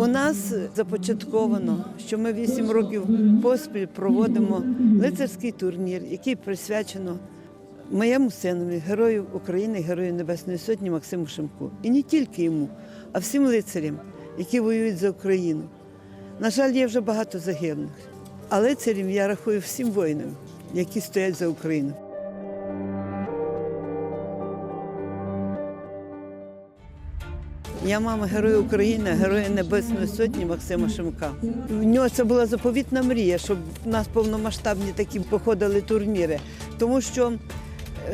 У нас започатковано, що ми вісім років поспіль проводимо лицарський турнір, який присвячено моєму синові, герою України, герою Небесної Сотні Максиму Шимку. І не тільки йому, а всім лицарям, які воюють за Україну. На жаль, є вже багато загиблих. А лицарям я рахую всім воїнам, які стоять за Україну. Я мама Героя України, Героя Небесної Сотні Максима Шимка. В нього це була заповітна мрія, щоб в нас повномасштабні такі походили турніри, тому що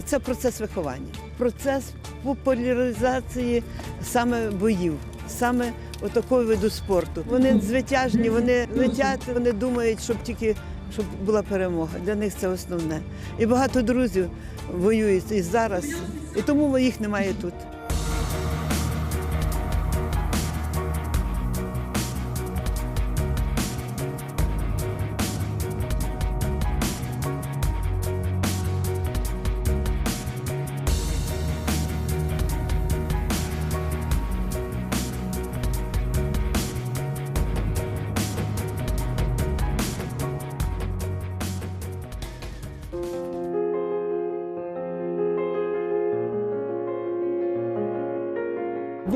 це процес виховання, процес популяризації саме боїв, саме отакого виду спорту. Вони звитяжні, вони летять, вони думають, щоб тільки щоб була перемога. Для них це основне. І багато друзів воюють і зараз, і тому їх немає тут.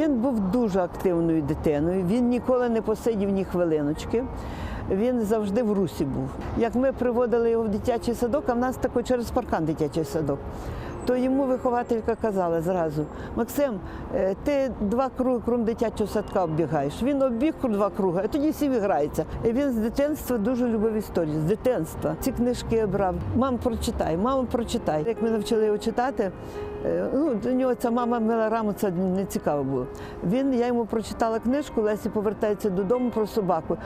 Він був дуже активною дитиною. Він ніколи не посидів ні хвилиночки. Він завжди в русі був. Як ми приводили його в дитячий садок, а в нас такий через паркан дитячий садок. То йому вихователька казала зразу: Максим, е, ти два круги крім дитячого садка оббігаєш. Він обіг два круги, а тоді всі грається. І він з дитинства дуже любив історію. З дитинства ці книжки брав. Мам, прочитай, мама, прочитай. Як ми навчили його читати, ну до нього ця мама мила раму, це не цікаво було. Він я йому прочитала книжку, Лесі повертається додому про собаку.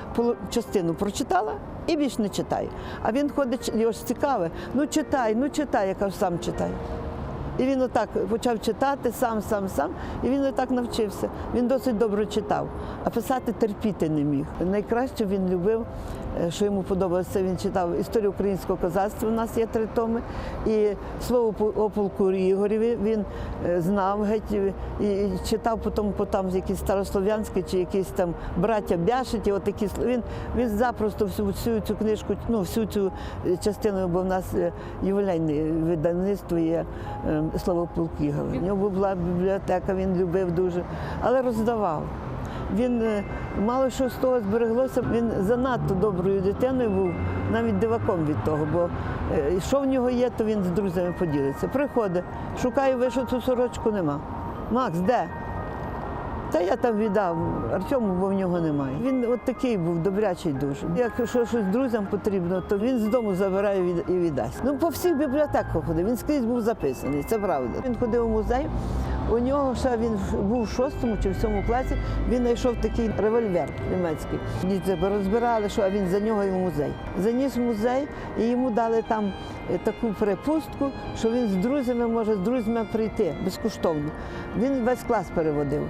Частину прочитала і більш не читає. А він ходить, його ж цікаве. Ну читай, ну читай, я кажу, сам читай. І він отак почав читати сам, сам, сам, і він отак навчився. Він досить добре читав, а писати терпіти не міг. Найкраще він любив, е, що йому подобалося, він читав історію українського козацтва. У нас є три томи. І слово о полку Ігорєві він е, знав геть і читав потім, потім якісь старослов'янські чи якісь там браття Бяшиті, отакі слова. Він, він запросто всю, всю цю книжку, ну всю цю е, частину, бо в нас е, ювілейне видавництво є е, слово Полкігова. У нього була бібліотека, він любив дуже, але роздавав. Він е, мало що з того збереглося. Він занадто доброю дитиною був, навіть диваком від того, бо е, що в нього є, то він з друзями поділиться. Приходить, шукаю вишиту сорочку, нема. Макс, де? Та я там віддав Артему, бо в нього немає. Він от такий був добрячий дуже. Якщо щось друзям потрібно, то він з дому забирає і віддасть. Ну по всіх бібліотеках ходив. Він скрізь був записаний, це правда. Він ходив у музей. У нього ще він був в шостому чи в сьомому класі. Він знайшов такий револьвер німецький. Діти розбирали, що він за нього і в музей. Заніс в музей і йому дали там е, таку припустку, що він з друзями може з друзями прийти безкоштовно. Він весь клас переводив.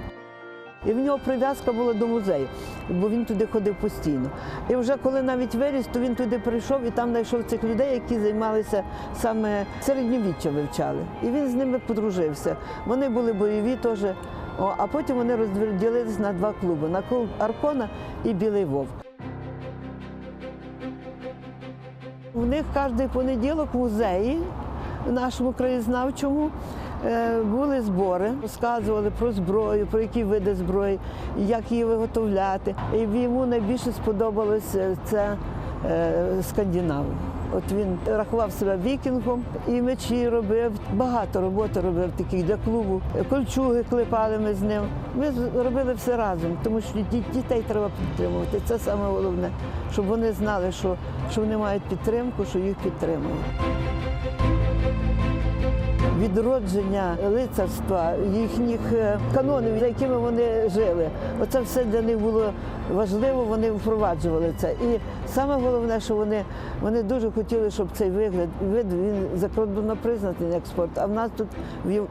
І в нього прив'язка була до музею, бо він туди ходив постійно. І вже коли навіть виріс, то він туди прийшов і там знайшов цих людей, які займалися саме середньовіччя вивчали. І він з ними подружився. Вони були бойові теж. А потім вони розділились на два клуби: на клуб Аркона і Білий Вовк. У них кожен понеділок в музеї, в нашому краєзнавчому, були збори, розказували про зброю, про які види зброї, як її виготовляти. І йому найбільше сподобалося це е, скандинави. От він рахував себе вікінгом і мечі робив. Багато роботи робив таких для клубу. Кольчуги клепали ми з ним. Ми робили все разом, тому що дітей треба підтримувати. Це саме головне, щоб вони знали, що, що вони мають підтримку, що їх підтримують. Відродження лицарства, їхніх е, канонів, за якими вони жили. Оце все для них було важливо, вони впроваджували це. І саме головне, що вони, вони дуже хотіли, щоб цей вигляд вид він закордонно признатий як спорт. А в нас тут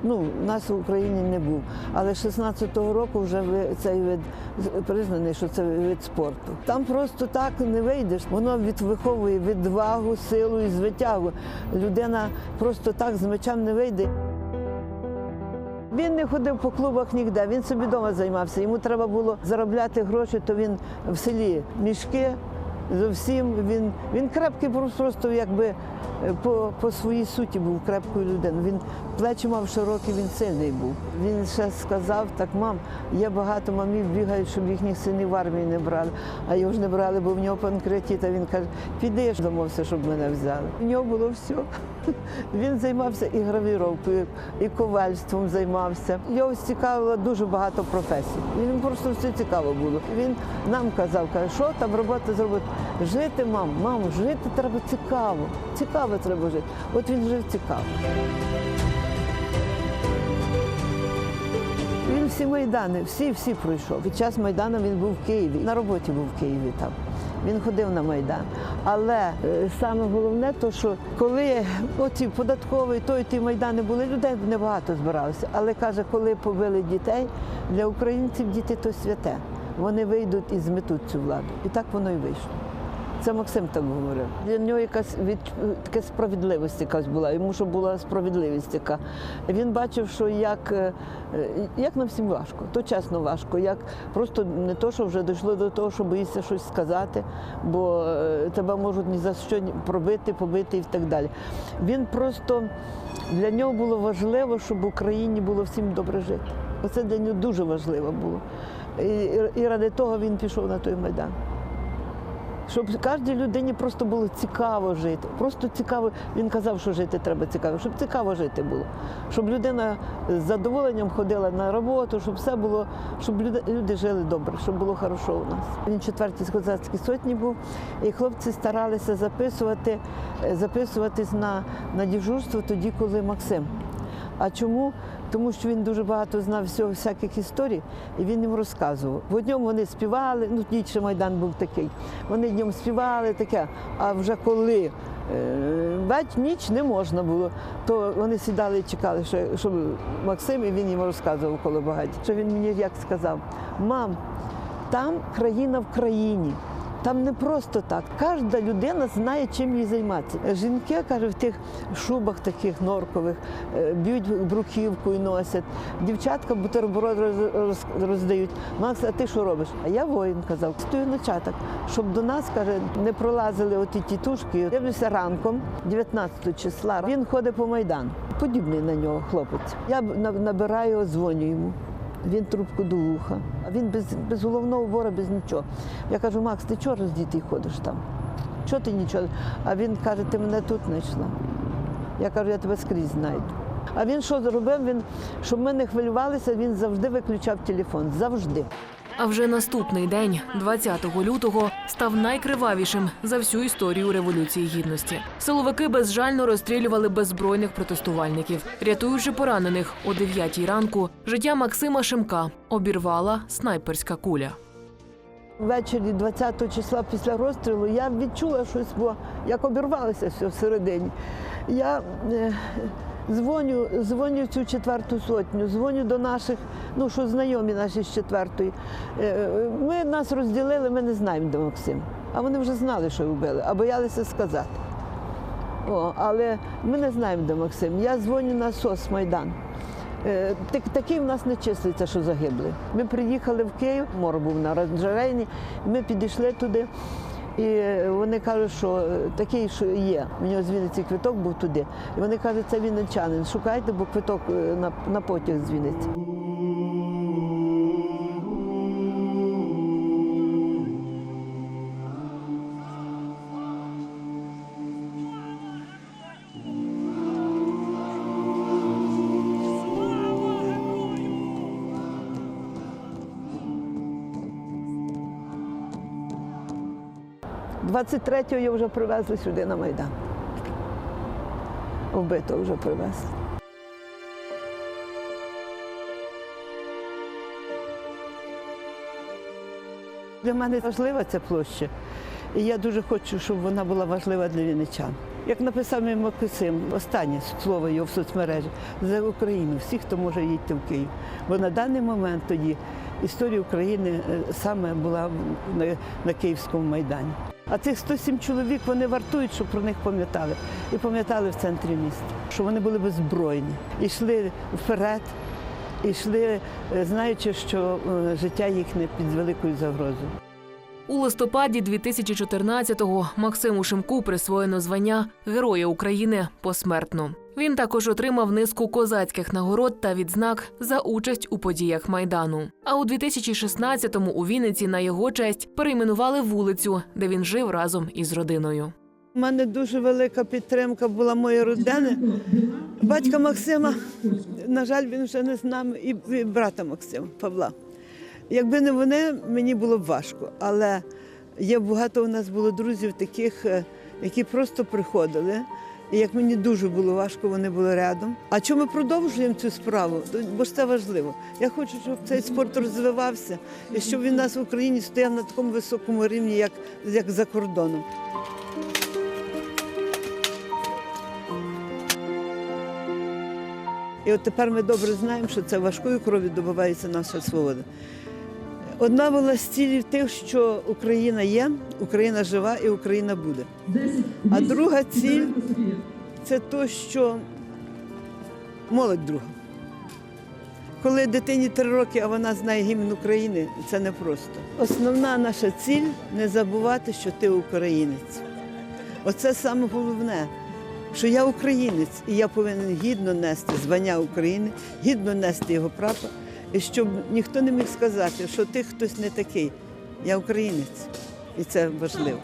ну, в нас в Україні не був. Але з 16-го року вже цей вид признаний, що це вид спорту. Там просто так не вийдеш. Воно від- виховує відвагу, силу і звитягу. Людина просто так з мечем не вийде. Він не ходив по клубах ніде, він собі вдома займався. Йому треба було заробляти гроші, то він в селі мішки. Зовсім він, він крепкий, просто, якби е, по, по своїй суті був крепкою людиною. Він плечі мав широкі, він сильний був. Він ще сказав, так, мам, є багато мамів бігають, щоб їхніх синів в армії не брали. А його ж не брали, бо в нього панкреатит. А він каже, піди, я ж домовився, щоб мене взяли. У нього було все. Він займався і гравіровкою, і ковальством займався. Його цікавило дуже багато професій. Він просто все цікаво було. Він нам казав, каже, що там робота зробити. Жити, мам, мамо, жити треба цікаво. Цікаво треба жити. От він жив цікаво. Він всі майдани, всі всі пройшов. Під час майдану він був в Києві. На роботі був в Києві там. Він ходив на майдан. Але е, саме головне, то що коли оці податкові, той ті майдани були, людей небагато збиралося. Але каже, коли побили дітей, для українців діти то святе. Вони вийдуть і зметуть цю владу. І так воно і вийшло. Це Максим так говорив. Для нього якась від така справедливість якась була. Йому що була справедливість яка. Він бачив, що як, е, як нам всім важко, то чесно важко. Як просто не то, що вже дійшло до того, що боїшся щось сказати, бо е, тебе можуть ні за що пробити, побити і так далі. Він просто для нього було важливо, щоб в Україні було всім добре жити. Оце для нього дуже важливо було. І, і ради того він пішов на той майдан. Щоб кожній людині просто було цікаво жити. Просто цікаво. Він казав, що жити треба цікаво, щоб цікаво жити було. Щоб людина з задоволенням ходила на роботу, щоб все було, щоб люди, жили добре, щоб було хорошо у нас. Він четвертій козацькій сотні був, і хлопці старалися записувати, е, записуватись на, на дежурство тоді, коли Максим. А чому? Тому що він дуже багато знав всього всяких історій, і він їм розказував. В одному вони співали, ну тоді Майдан був такий. Вони днем співали таке. А вже коли е, бать ніч не можна було, то вони сідали і чекали, що, щоб Максим і він їм розказував коло багаті. Що він мені як сказав: мам, там країна в країні. Там не просто так. Кожна людина знає, чим їй займатися. Жінки, каже, в тих шубах таких норкових е, б'ють бруківку і носять. Дівчатка бутерброд роз- роз- роздають. Макс, а ти що робиш? А я воїн казав, стою на чатах, щоб до нас, каже, не пролазили оті тітушки. Дивлюся ранком, 19 числа. Він ходить по майдану. Подібний на нього хлопець. Я набираю, дзвоню йому. Він трубку до вуха, він без, без головного вора, без нічого. Я кажу, Макс, ти чого роздітий ходиш там? Чого ти нічого? А він каже, ти мене тут знайшла. Я кажу, я тебе скрізь знайду. А він що зробив? Він, щоб ми не хвилювалися, він завжди виключав телефон. Завжди. А вже наступний день, 20 лютого, став найкривавішим за всю історію революції гідності. Силовики безжально розстрілювали беззбройних протестувальників, рятуючи поранених о 9 ранку. Життя Максима Шимка обірвала снайперська куля. Ввечері 20 числа після розстрілу я відчула щось, бо як обірвалося все всередині. Я е, дзвоню, дзвоню цю четверту сотню, дзвоню до наших, ну що знайомі наші з четвертої. Е, Ми нас розділили, ми не знаємо, де Максим. А вони вже знали, що вбили, а боялися сказати. О, але ми не знаємо, де Максим. Я дзвоню на СОС Майдан. Е, так- Такий в нас не числиться, що загибли. Ми приїхали в Київ, мор був на Ранжерейні, ми підійшли туди. І вони кажуть, що е, такий, що є. У нього з квиток був туди. І вони кажуть, це вінничанин. Шукайте, бо квиток е, на, на потяг з 23-го його вже привезли сюди на Майдан. Вбитого вже привезли. Для мене важлива ця площа, і я дуже хочу, щоб вона була важлива для вінничан. Як написав мій Максим, останнє слово його в соцмережі за Україну, всіх, хто може їдьте в Київ. Бо на даний момент тоді історія України е, саме була на Київському майдані. А цих 107 чоловік вони вартують, щоб про них пам'ятали. І пам'ятали в центрі міста, що вони були беззбройні. І йшли вперед, і йшли, е, знаючи, що е, життя їхнє під великою загрозою. У листопаді 2014-го Максиму Шимку присвоєно звання Героя України посмертно. Він також отримав низку козацьких нагород та відзнак за участь у подіях майдану. А у 2016-му у Вінниці на його честь перейменували вулицю, де він жив разом із родиною. У мене дуже велика підтримка була моєї родини. Батька Максима, на жаль, він вже не з нами, і і брата Максима Павла. Якби не вони, мені було б важко. Але є багато у нас було друзів таких, е, які просто приходили. І як мені дуже було важко, вони були рядом. А чому ми продовжуємо цю справу? Бо ж це важливо. Я хочу, щоб цей спорт розвивався і щоб він у нас в Україні стояв на такому високому рівні, як, як за кордоном. І от тепер ми добре знаємо, що це важкою кров'ю добивається наша свобода. Одна була з цілів тих, що Україна є, Україна жива і Україна буде. А друга ціль це то, що молодь друга. Коли дитині три роки, а вона знає гімн України, це непросто. Основна наша ціль не забувати, що ти українець. Оце саме головне, що я українець, і я повинен гідно нести звання України, гідно нести його і щоб ніхто не міг сказати, що ти хтось не такий. Я українець, і це важливо.